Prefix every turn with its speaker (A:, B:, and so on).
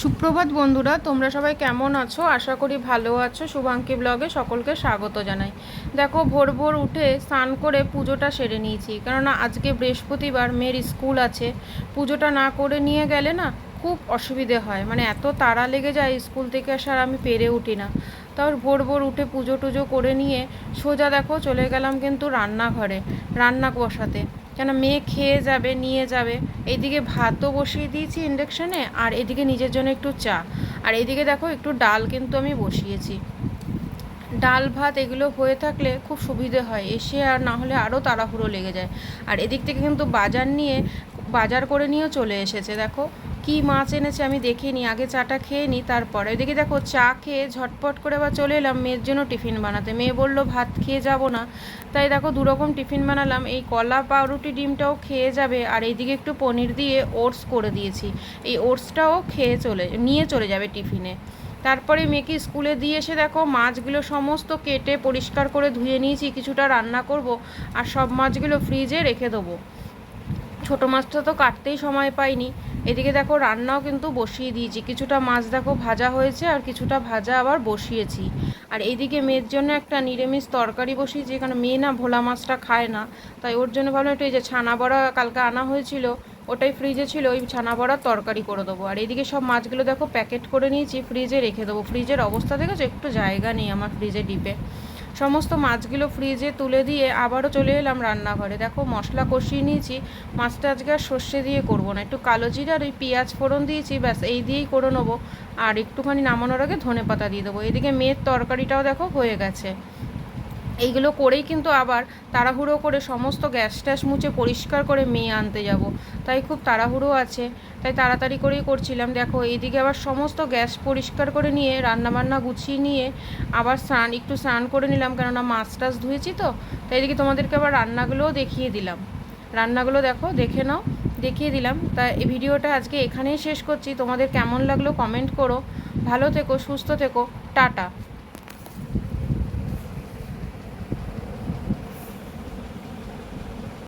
A: সুপ্রভাত বন্ধুরা, তোমরা সবাই কেমন আছো? আশা করি ভালো আছো। শুভাঙ্কি ব্লগে সকলকে স্বাগত জানাই। দেখো, ভোর ভোর উঠে স্নান করে পুজোটা সেরে নিয়েছি। কেননা আজকে বৃহস্পতিবার, মেয়ের স্কুল আছে। পুজোটা না করে নিয়ে গেলে না খুব অসুবিধে হয়। মানে এত তাড়া লেগে যায় স্কুল থেকে আসার, আমি পেরে উঠি না। তারপর ভোর ভোর উঠে পুজো টুজো করে নিয়ে সোজা দেখো, চলে গেলাম কিন্তু রান্নাঘরে, রান্না বসাতে। কেন মেয়ে খেয়ে যাবে, নিয়ে যাবে? এইদিকে ভাতও বসিয়ে দিয়েছি ইন্ডাকশানে আর এদিকে নিজের জন্য একটু চা। আর এদিকে দেখো একটু ডাল কিন্তু আমি বসিয়েছি। ডাল, ভাত এগুলো হয়ে থাকলে খুব সুবিধে হয়। এসে আর না হলে আরও তাড়াহুড়ো লেগে যায়। আর এদিক থেকে কিন্তু বাজার নিয়ে বাজার করে নিয়েও চলে এসেছে, দেখো। কি মাছ এনেছে আমি দেখিনি, আগে চাটা খেয়ে নিই তারপরে ওইদিকে দেখো, চা খেয়ে ঝটপট করে বা চলে এলাম, মেয়ের জন্য টিফিন বানাতে। মেয়ে বলল, ভাত খেয়ে যাব না। তাই দেখো, দুরকম টিফিন বানালাম, এই কলা, পাউরুটি, ডিমটাও খেয়ে যাবে, আর এইদিকে একটু পনির দিয়ে ওটস করে দিয়েছি। এই ওটসটাও খেয়ে চলে, নিয়ে চলে যাবে টিফিনে। তারপরে মেয়েকে স্কুলে দিয়ে এসে দেখো, মাছগুলো সমস্ত কেটে পরিষ্কার করে ধুয়ে নিয়েছি, কিছুটা রান্না করব, আর সব মাছগুলো ফ্রিজে রেখে দেবো। ছোটো মাছটা তো কাটতেই সময় পাইনি। এদিকে দেখো রান্নাও কিন্তু বসিয়ে দিয়েছি। কিছুটা মাছ দেখো ভাজা হয়েছে আর কিছুটা ভাজা আবার বসিয়েছি। আর এইদিকে মেয়ের জন্য একটা নিরামিষ তরকারি বসিয়েছি এখানে মেয়ে না ভোলা মাছটা খায় না। তাই ওর জন্য ভাবলাম একটু এই যে ছানা বড়া কালকে আনা হয়েছিল, ওটাই ফ্রিজে ছিল, ওই ছানা বড়ার তরকারি করে দেবো। আর এইদিকে সব মাছগুলো দেখো প্যাকেট করে নিয়েছি ফ্রিজে রেখে দেবো। ফ্রিজের অবস্থা দেখেছ? একটু জায়গা নেই আমার ফ্রিজে ডিপে। সমস্ত মাছগুলো ফ্রিজে তুলে দিয়ে আবারও চলে এলাম রান্নাঘরে। দেখো মশলা কষিয়ে নিয়েছি, মাছটা আজকে আর সর্ষে দিয়ে করব না। একটু কালো জিরা আর ওই পেঁয়াজ ফোড়ন দিয়েছি, ব্যাস, এই দিয়েই করে নেব। আর একটুখানি নামানোর আগে ধনে পাতা দিয়ে দেবো। এদিকে মেয়ের তরকারিটাও দেখো হয়ে গেছে। এইগুলো করেই কিন্তু আবার তাড়াহুড়ো করে সমস্ত গ্যাস ট্যাস মুছে পরিষ্কার করে মেয়ে আনতে যাব। তাই খুব তাড়াহুড়ো আছে। তাই তাড়াতাড়ি করেই করছিলাম। দেখো, এইদিকে আবার সমস্ত গ্যাস পরিষ্কার করে নিয়ে, রান্নাবান্না গুছিয়ে নিয়ে আবার স্নান, একটু স্নান করে নিলাম। কেননা মাছ টাছ ধুয়েছি তো, তাই এদিকে তোমাদেরকে আবার রান্নাগুলোও দেখিয়ে দিলাম। রান্নাগুলো দেখো, দেখে নাও, দেখিয়ে দিলাম। তা এই ভিডিওটা আজকে এখানেই শেষ করছি। তোমাদের কেমন লাগল কমেন্ট করো। ভালো থেকো, সুস্থ থেকো। টাটা।